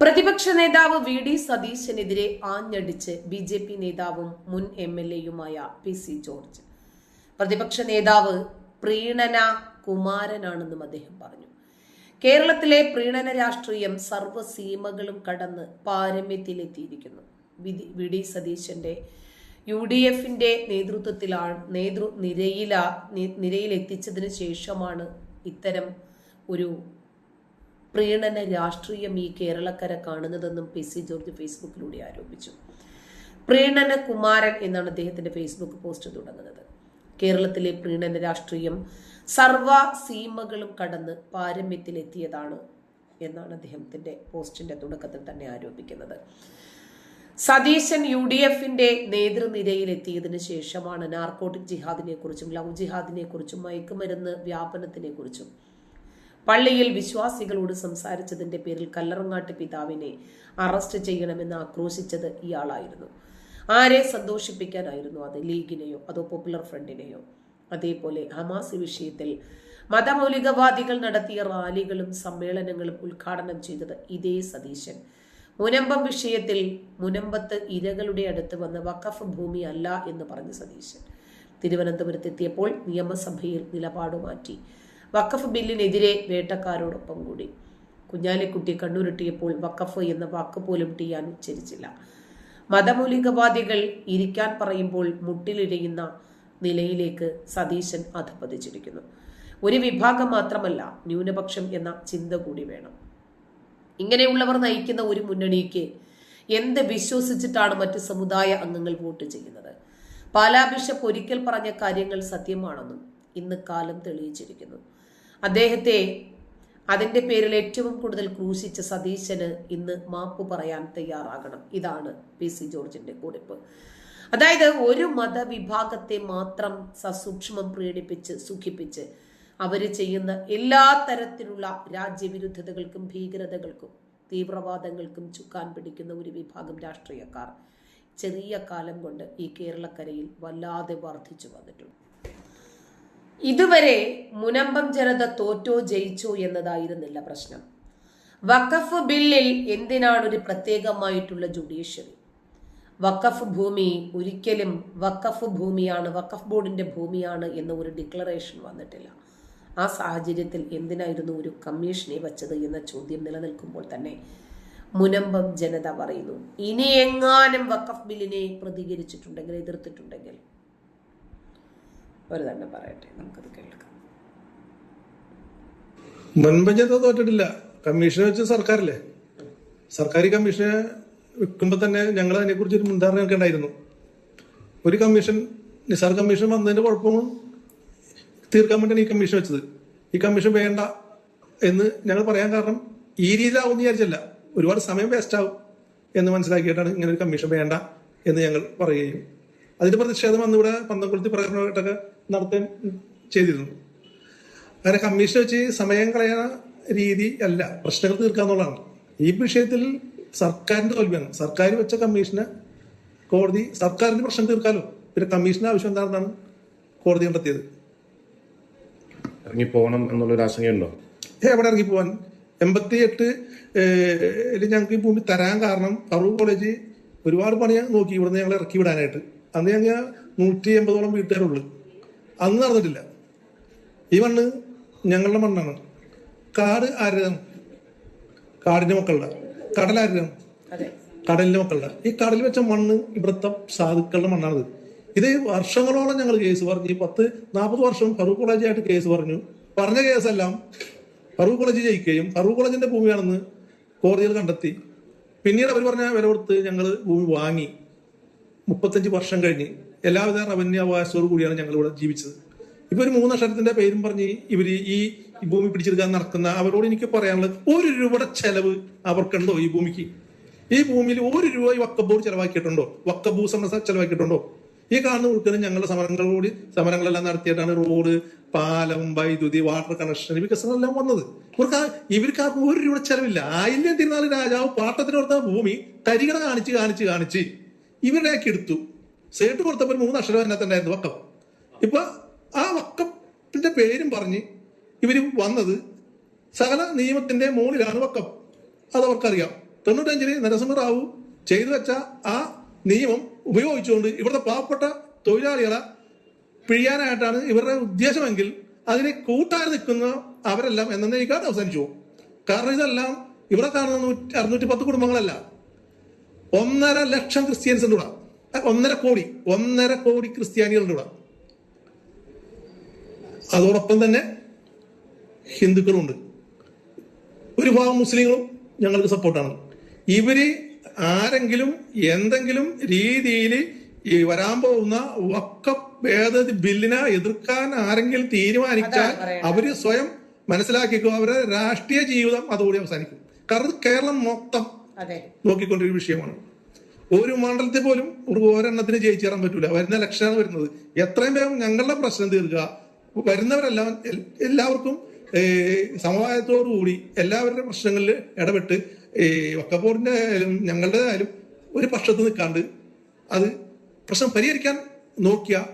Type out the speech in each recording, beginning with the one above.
പ്രതിപക്ഷ നേതാവ് V D സതീശനെതിരെ ആഞ്ഞടിച്ച് ബി ജെ പി നേതാവും മുൻ എം എൽ എയുമായ പി സി ജോർജ്. പ്രതിപക്ഷ നേതാവ് പ്രീണന കുമാരനാണെന്നും അദ്ദേഹം പറഞ്ഞു. കേരളത്തിലെ പ്രീണന രാഷ്ട്രീയം സർവസീമകളും കടന്ന് പാരമ്യത്തിലെത്തിയിരിക്കുന്നു. വി ഡി സതീശന്റെ യു ഡി എഫിന്റെ നേതൃത്വത്തിലാണ് നേതൃ നിരയില നിരയിലെത്തിച്ചതിന് ശേഷമാണ് ഇത്തരം ഒരു പ്രീണന രാഷ്ട്രീയം ഈ കേരളക്കര കാണുന്നതെന്നും പി സി ജോർജ് ഫേസ്ബുക്കിലൂടെ ആരോപിച്ചു. പ്രീണന കുമാരൻ എന്നാണ് അദ്ദേഹത്തിന്റെ ഫേസ്ബുക്ക് പോസ്റ്റ് തുടങ്ങുന്നത്. കേരളത്തിലെ പ്രീണന രാഷ്ട്രീയം സർവ സീമകളും കടന്ന് പാരമ്യത്തിലെത്തിയതാണ് എന്നാണ് അദ്ദേഹത്തിന്റെ പോസ്റ്റിന്റെ തുടക്കത്തിൽ തന്നെ ആരോപിക്കുന്നത്. സതീശൻ യു ഡി എഫിന്റെ നേതൃനിരയിൽ എത്തിയതിന് ശേഷമാണ് നാർക്കോട്ടിക് ജിഹാദിനെ കുറിച്ചും ലവ് ജിഹാദിനെ കുറിച്ചും മയക്കുമരുന്ന് വ്യാപനത്തിനെ കുറിച്ചും പള്ളിയിൽ വിശ്വാസികളോട് സംസാരിച്ചതിന്റെ പേരിൽ കല്ലറങ്ങാട്ട് പിതാവിനെ അറസ്റ്റ് ചെയ്യണമെന്ന് ആക്രോശിച്ചത് ഇയാളായിരുന്നു. ആരെ സന്തോഷിപ്പിക്കാനായിരുന്നു അത്? ലീഗിനെയോ അതോ പോപ്പുലർ ഫ്രണ്ടിനെയോ അതേപോലെ ഹമാസ് വിഷയത്തിൽ മതമൗലികവാദികൾ നടത്തിയ റാലികളും സമ്മേളനങ്ങളും ഉദ്ഘാടനം ചെയ്തത് ഇതേ സതീശൻ. മുനമ്പം വിഷയത്തിൽ മുനമ്പത്ത് ഇരകളുടെ അടുത്ത് വന്ന വഖഫ് ഭൂമി അല്ല എന്ന് പറഞ്ഞ സതീശൻ. തിരുവനന്തപുരത്തെത്തിയപ്പോൾ നിയമസഭയിൽ നിലപാട് മാറ്റി. വഖഫ് ബില്ലിനെതിരെ വേട്ടക്കാരോടൊപ്പം കൂടി. കുഞ്ഞാലിക്കുട്ടി കണ്ണൂരിട്ടിയപ്പോൾ വഖഫ് എന്ന വാക്ക് പോലും ടിയാൻ ഉച്ചരിച്ചില്ല. മതമൂലികവാദികൾ ഇരിക്കാൻ പറയുമ്പോൾ മുട്ടിലിഴയുന്ന നിലയിലേക്ക് സതീശൻ അധപതിച്ചിരിക്കുന്നു ഒരു വിഭാഗം മാത്രമല്ല ന്യൂനപക്ഷം എന്ന ചിന്ത കൂടി വേണം. ഇങ്ങനെയുള്ളവർ നയിക്കുന്ന ഒരു മുന്നണിക്ക് എന്ത് വിശ്വസിച്ചിട്ടാണ് മറ്റു സമുദായ അംഗങ്ങൾ വോട്ട് ചെയ്യുന്നത്? പാലാ ബിഷപ്പ് ഒരിക്കൽ പറഞ്ഞ കാര്യങ്ങൾ സത്യമാണെന്നും ഇന്ന് കാലം തെളിയിച്ചിരിക്കുന്നു. അദ്ദേഹത്തെ അതിന്റെ പേരിൽ ഏറ്റവും കൂടുതൽ ക്രൂശിച്ച സതീശന് ഇന്ന് മാപ്പ് പറയാൻ തയ്യാറാകണം. ഇതാണ് പി സി ജോർജിന്റെ കുറിപ്പ്. അതായത് ഒരു മതവിഭാഗത്തെ മാത്രം സസൂക്ഷ്മം പ്രീണിപ്പിച്ച് സുഖിപ്പിച്ച് അവർ ചെയ്യുന്ന എല്ലാ തരത്തിലുള്ള രാജ്യവിരുദ്ധതകൾക്കും ഭീകരതകൾക്കും തീവ്രവാദങ്ങൾക്കും ചുക്കാൻ പിടിക്കുന്ന ഒരു വിഭാഗം രാഷ്ട്രീയക്കാർ ചെറിയ കാലം കൊണ്ട് ഈ കേരളക്കരയിൽ വല്ലാതെ വർദ്ധിച്ചു വന്നിട്ടുണ്ട്. ഇതുവരെ മുനമ്പം ജനത തോറ്റോ ജയിച്ചോ എന്നതായിരുന്നില്ല പ്രശ്നം. വഖഫ് ബില്ലിൽ എന്തിനാണ് ഒരു പ്രത്യേകമായിട്ടുള്ള ജുഡീഷ്യറി? വഖഫ് ഭൂമി ഒരിക്കലും വഖഫ് ഭൂമിയാണ് വഖഫ് ബോർഡിന്റെ ഭൂമിയാണ് എന്ന ഒരു ഡിക്ലറേഷൻ വന്നിട്ടില്ല. ആ സാഹചര്യത്തിൽ എന്തിനായിരുന്നു ഒരു കമ്മീഷനെ വച്ചത് എന്ന ചോദ്യം നിലനിൽക്കുമ്പോൾ തന്നെ മുനമ്പം ജനത പറയുന്നു ഇനി എങ്ങാനും വഖഫ് ബില്ലിനെ പ്രതികരിച്ചിട്ടുണ്ടെങ്കിൽ എതിർത്തിട്ടുണ്ടെങ്കിൽ ഒരു തന്നെ പറയട്ടെ നമുക്കത് കേൾക്കാം. മുൻപഞ്ചത്ത് തോറ്റിട്ടില്ല. കമ്മീഷനെ വെച്ച് സർക്കാരില്ലേ? സർക്കാർ കമ്മീഷനെ വെക്കുമ്പോൾ തന്നെ ഞങ്ങൾ അതിനെക്കുറിച്ച് ഒരു മുൻധാരണ ഒക്കെ ഉണ്ടായിരുന്നു ഒരു കമ്മീഷൻ നിസാർ കമ്മീഷൻ വന്നതിന്റെ കുഴപ്പവും തീർക്കാൻ വേണ്ടിയാണ് ഈ കമ്മീഷൻ വെച്ചത്. ഈ കമ്മീഷൻ വേണ്ട എന്ന് ഞങ്ങൾ പറയാൻ കാരണം ഈ രീതിയിലാവും എന്ന് വിചാരിച്ചല്ല. ഒരുപാട് സമയം വേസ്റ്റ് ആവും എന്ന് മനസ്സിലാക്കിയിട്ടാണ് ഇങ്ങനെ ഒരു കമ്മീഷൻ വേണ്ട എന്ന് ഞങ്ങൾ പറയുകയും അതിന്റെ പ്രതിഷേധം അന്ന് ഇവിടെ പന്തംകുളത്തി പ്രകടനമായിട്ടൊക്കെ നടത്തുകയും ചെയ്തിരുന്നു. അങ്ങനെ കമ്മീഷൻ വെച്ച് സമയം കളയുന്ന രീതി അല്ല. പ്രശ്നങ്ങൾ തീർക്കുക എന്നുള്ളതാണ്. ഈ വിഷയത്തിൽ സർക്കാരിന്റെ തോൽവിയാണ്. സർക്കാർ വെച്ച കമ്മീഷന് കോടതി സർക്കാരിന്റെ പ്രശ്നം തീർക്കാലോ? പിന്നെ കമ്മീഷന്റെ ആവശ്യം എന്താണെന്നാണ് കോടതി കണ്ടെത്തിയത്. ഇറങ്ങിപ്പോകണം എന്നുള്ളൊരു ആശങ്കയുണ്ടോ? ഏ എവിടെ ഇറങ്ങി പോവാൻ എൺപത്തി എട്ട് ഞങ്ങൾക്ക് ഈ ഭൂമി തരാൻ കാരണം ഫറൂഖ് കോളേജ് ഒരുപാട് പണി നോക്കി ഇവിടുന്ന് ഞങ്ങൾ ഇറക്കി വിടാനായിട്ട്. അന്ന് ഞങ്ങൾ നൂറ്റി എൺപതോളം വീട്ടുകാരുള്ളു. അന്ന് നടന്നിട്ടില്ല. ഈ മണ്ണ് ഞങ്ങളുടെ മണ്ണാണ്. കാട് ആരുടെ കാടിന്റെ മക്കളുടെ. കടൽ ആരുടെ കടലിന്റെ മക്കളുടെ. ഈ കടലിൽ വെച്ച മണ്ണ് ഇവിടുത്തെ സാധുക്കളുടെ മണ്ണാണിത്. ഇത് വർഷങ്ങളോളം ഞങ്ങൾ കേസ് പറഞ്ഞു. ഈ പത്ത് നാൽപ്പത് വർഷം ഫറൂഖ് കോളേജായിട്ട് കേസ് പറഞ്ഞു. പറഞ്ഞ കേസെല്ലാം ഫറൂഖ് കോളേജ് ജയിക്കുകയും ഫറൂഖ് കോളേജിന്റെ ഭൂമിയാണെന്ന് കോടതിയിൽ കണ്ടെത്തി. പിന്നീട് അവർ പറഞ്ഞ വില കൊടുത്ത് ഞങ്ങൾ ഭൂമി വാങ്ങി. മുപ്പത്തഞ്ച് വർഷം കഴിഞ്ഞ് എല്ലാവിധ റവന്യൂ കൂടിയാണ് ഞങ്ങൾ ഇവിടെ ജീവിച്ചത്. ഇപ്പൊ ഒരു മൂന്ന് മൂന്നക്ഷരത്തിന്റെ പേരും പറഞ്ഞ് ഇവർ ഈ ഭൂമി പിടിച്ചെടുക്കാൻ നടക്കുന്ന അവരോട് എനിക്ക് പറയാനുള്ളത് ഒരു രൂപയുടെ ചെലവ് അവർക്കുണ്ടോ ഈ ഭൂമിക്ക്? ഈ ഭൂമിയിൽ ഒരു രൂപ ഈ വക്കബോർഡ് ചെലവാക്കിയിട്ടുണ്ടോ? വക്കബൂ സമരസ ചെലവാക്കിയിട്ടുണ്ടോ? ഈ കാണുന്ന ഉൾക്കാണ് ഞങ്ങളുടെ സമരങ്ങളോട് സമരങ്ങളെല്ലാം നടത്തിയിട്ടാണ് റോഡ് പാലം വൈദ്യുതി വാട്ടർ കണക്ഷൻ വികസനമെല്ലാം വന്നത്. ഇവർക്ക് ഇവർക്ക് ഒരു രൂപ ചെലവില്ല. ആയില്യം തിരുനാൾ രാജാവ് പാട്ടത്തിന് കൊടുത്ത ഭൂമി തരികട കാണിച്ച് കാണിച്ച് കാണിച്ച് ഇവരുടെ ആക്കി എടുത്തു. സേട്ട് കൊടുത്തപ്പോൾ മൂന്ന് അക്ഷരം അതിനകത്ത് ഉണ്ടായിരുന്നു വക്കം. ഇപ്പൊ ആ വക്കത്തിന്റെ പേരും പറഞ്ഞ് ഇവർ വന്നത് സകല നിയമത്തിന്റെ മുകളിലാണ് വക്കം. അത് അവർക്കറിയാം. തൊണ്ണൂറ്റഞ്ചിൽ നരസിംഹ റാവു ചെയ്തു വെച്ച ആ നിയമം ഉപയോഗിച്ചുകൊണ്ട് ഇവിടുത്തെ പാവപ്പെട്ട തൊഴിലാളികളെ പിഴിയാനായിട്ടാണ് ഇവരുടെ ഉദ്ദേശമെങ്കിൽ അതിനെ കൂട്ടാൻ നിൽക്കുന്ന അവരെല്ലാം എന്നേക്കാട്ട് അവസാനിച്ചു പോകും. കാരണം ഇതെല്ലാം ഇവിടെ കാണുന്ന നൂറ്റി അറുന്നൂറ്റി പത്ത് കുടുംബങ്ങളല്ല. ഒന്നര ലക്ഷം ക്രിസ്ത്യൻസ് ഉണ്ട് ഇവിടെ ഒന്നര കോടി ഒന്നര കോടി ക്രിസ്ത്യാനികളുണ്ട് ഇവിടെ അതോടൊപ്പം തന്നെ ഹിന്ദുക്കളുണ്ട് ഒരു ഭാഗം മുസ്ലിങ്ങളും ഞങ്ങൾക്ക് സപ്പോർട്ടാണ്. ഇവർ ആരെങ്കിലും എന്തെങ്കിലും രീതിയിൽ ഈ വരാൻ പോകുന്ന വക്ക ഭേദഗതി ബില്ലിനെ എതിർക്കാൻ ആരെങ്കിലും തീരുമാനിച്ചാൽ അവർ സ്വയം മനസ്സിലാക്കിക്കോ അവരുടെ രാഷ്ട്രീയ ജീവിതം അതോടെ അവസാനിക്കും. കാരണം കേരളം മൊത്തം നോക്കിക്കൊണ്ടിരിക്കുന്ന വിഷയമാണ്. ഒരു മണ്ഡലത്തിൽ പോലും ഒരു ഒരെണ്ണത്തിന് ജയിച്ചേറാൻ പറ്റൂല. വരുന്ന ലക്ഷ്യമാണ് വരുന്നത്. എത്രയും വേഗം ഞങ്ങളുടെ പ്രശ്നം തീർക്കുക. വരുന്നവരെല്ലാം എല്ലാവർക്കും സമവായത്തോടുകൂടി കൂടി എല്ലാവരുടെ പ്രശ്നങ്ങളിൽ ഇടപെട്ട് ഈ വക്കപ്പോറിന്റെ ആയാലും ഞങ്ങളുടെ ആയാലും ഒരു പക്ഷത്ത് നിൽക്കാണ്ട് അത് പ്രശ്നം പരിഹരിക്കാൻ നോക്കിയ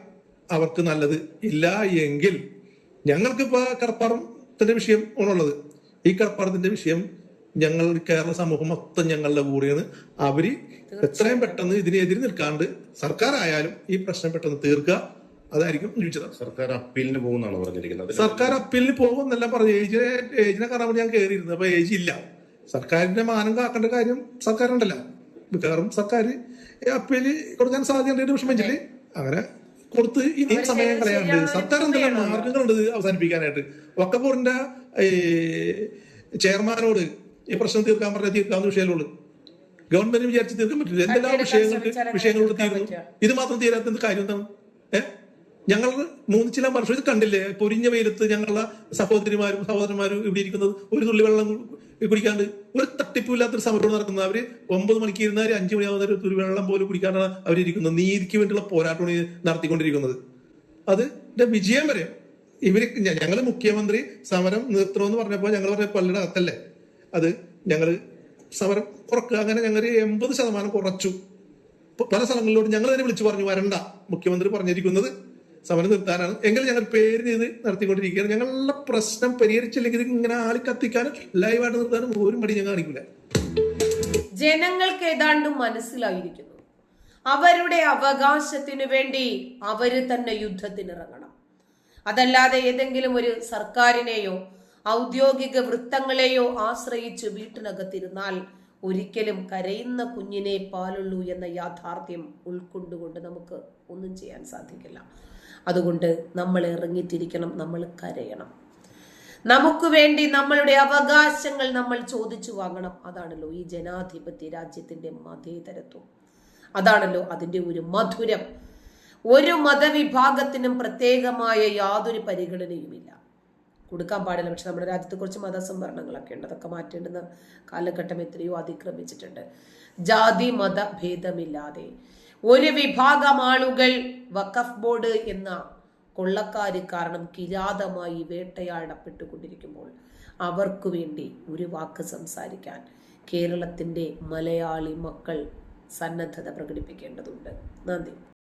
അവർക്ക് നല്ലത്. ഇല്ല എങ്കിൽ ഞങ്ങൾക്കിപ്പോ കടപ്പാറത്തിന്റെ വിഷയം ആണുള്ളത്. ഈ കടപ്പാറത്തിന്റെ വിഷയം ഞങ്ങൾ കേരള സമൂഹം മൊത്തം ഞങ്ങളുടെ കൂടെയാണ്. അവർ എത്രയും പെട്ടെന്ന് ഇതിനെതിരെ നിൽക്കാണ്ട് സർക്കാർ ആയാലും ഈ പ്രശ്നം പെട്ടെന്ന് തീർക്കുക. അതായിരിക്കും ചോദിച്ചത് സർക്കാർ അപ്പീലിന് പോകുന്നാണ് പറഞ്ഞിരിക്കുന്നത്? സർക്കാർ അപ്പീലിന് പോകുമെന്നെല്ലാം പറഞ്ഞു ഏജിനെ ഏജിനെ കാണാൻ വേണ്ടി ഞാൻ കയറിയിരുന്നു അപ്പൊ ഏജ് ഇല്ല. സർക്കാരിന്റെ മാനം കാക്കേണ്ട കാര്യം സർക്കാരുണ്ടല്ലോ. മിക്കവാറും സർക്കാർ അപ്പീൽ കൊടുക്കാൻ സാധ്യതയുണ്ട് വിഷമിച്ചില്ലേ അങ്ങനെ കൊടുത്ത് ഇനിയും സമയം കളയാണ്ട് സർക്കാർ എന്തെല്ലാം മാർഗങ്ങളുണ്ട് അവസാനിപ്പിക്കാനായിട്ട്? വക്കപ്പൂറിന്റെ ഈ ചെയർമാനോട് ഈ പ്രശ്നം തീർക്കാൻ പറഞ്ഞാൽ തീർക്കാവുന്ന വിഷയമുള്ളൂ. ഗവൺമെന്റ് വിചാരിച്ച് തീർക്കാൻ പറ്റില്ല. എന്തെല്ലാം വിഷയങ്ങൾക്ക് വിഷയങ്ങളോട് തീരുന്നു തീർന്നു? ഇത് മാത്രം തീരാത്ത കാര്യം എന്താണ്? ഏഹ് ഞങ്ങൾ മൂന്ന് ചില വർഷം ഇത് കണ്ടില്ലേ? പൊരിഞ്ഞ വെയിലത്ത് ഞങ്ങളുടെ സഹോദരിമാരും സഹോദരന്മാരും ഇവിടെ ഇരിക്കുന്നത് ഒരു തുള്ളി വെള്ളം കുടിക്കാണ്ട് ഒരു തട്ടിപ്പില്ലാത്തൊരു സമരം നടക്കുന്നത്. അവർ ഒമ്പത് മണിക്ക് ഇരുന്നാൽ അഞ്ചു മണിയാവുന്ന ഒരു തുള്ളി വെള്ളം പോലും കുടിക്കാനാണ് അവരിയ്ക്കുന്നത് നീതിക്ക് വേണ്ടിയുള്ള പോരാട്ടമാണ് നടത്തിക്കൊണ്ടിരിക്കുന്നത്. അതിന്റെ വിജയം വരെ ഇവർ ഞങ്ങൾ ഞങ്ങൾ മുഖ്യമന്ത്രി സമരം നിർത്തണമെന്ന് പറഞ്ഞപ്പോൾ ഞങ്ങൾ പറഞ്ഞ പള്ളിയുടെ അകത്തല്ലേ? അത് ഞങ്ങൾ സമരം കുറക്കുക. അങ്ങനെ ഞങ്ങൾ എൺപത് ശതമാനം കുറച്ചു. പല സ്ഥലങ്ങളിലോട്ട് ഞങ്ങൾ തന്നെ വിളിച്ചു പറഞ്ഞു വരണ്ട. മുഖ്യമന്ത്രി പറഞ്ഞിരിക്കുന്നത് സമരം നിർത്താനാണ്. എങ്കിലും ഞങ്ങൾ പേര് ഇത് നടത്തിക്കൊണ്ടിരിക്കുകയാണ്. ഞങ്ങളുടെ പ്രശ്നം പരിഹരിച്ചില്ലെങ്കിൽ ഇങ്ങനെ ആളി കത്തിക്കാനും ലൈവായിട്ട് നിർത്താനും ഒരു മടി ഞങ്ങൾ കാണിക്കില്ല ജനങ്ങൾക്ക് ഏതാണ്ട് മനസ്സിലായിരിക്കുന്നു. അവരുടെ അവകാശത്തിനു വേണ്ടി അവർ തന്നെ യുദ്ധത്തിനിറങ്ങണം. അതല്ലാതെ ഏതെങ്കിലും ഒരു സർക്കാരിനെയോ ഔദ്യോഗിക വൃത്തങ്ങളെയോ ആശ്രയിച്ച് വീട്ടിനകത്തിരുന്നാൽ ഒരിക്കലും കരയുന്ന കുഞ്ഞിനെ പാലുള്ളൂ എന്ന യാഥാർത്ഥ്യം ഉൾക്കൊണ്ടുകൊണ്ട് നമുക്ക് ഒന്നും ചെയ്യാൻ സാധിക്കില്ല. അതുകൊണ്ട് നമ്മൾ ഇറങ്ങിത്തിരിക്കണം നമ്മൾ കരയണം. നമുക്ക് വേണ്ടി നമ്മളുടെ അവകാശങ്ങൾ നമ്മൾ ചോദിച്ചു വാങ്ങണം. അതാണല്ലോ ഈ ജനാധിപത്യ രാജ്യത്തിന്റെ മതേതരത്വം. അതാണല്ലോ അതിന്റെ ഒരു മധുരം. ഒരു മതവിഭാഗത്തിനും പ്രത്യേകമായ യാതൊരു പരിഗണനയുമില്ല. കൊടുക്കാൻ പാടില്ല. പക്ഷെ നമ്മുടെ രാജ്യത്ത് കുറച്ച് മതസംവരണങ്ങളൊക്കെ ഉണ്ട് അതൊക്കെ മാറ്റേണ്ടുന്ന കാലഘട്ടം എത്രയോ അതിക്രമിച്ചിട്ടുണ്ട്. ജാതി മത ഭേദമില്ലാതെ. ഒരു വിഭാഗം ആളുകൾ വഖഫ് ബോർഡ് എന്ന കൊള്ളക്കാര് കാരണം കിരാതമായി വേട്ടയാടപ്പെട്ടുകൊണ്ടിരിക്കുമ്പോൾ അവർക്ക് വേണ്ടി ഒരു വാക്ക് സംസാരിക്കാൻ കേരളത്തിന്റെ മലയാളി മക്കൾ സന്നദ്ധത പ്രകടിപ്പിക്കേണ്ടതുണ്ട്. നന്ദി.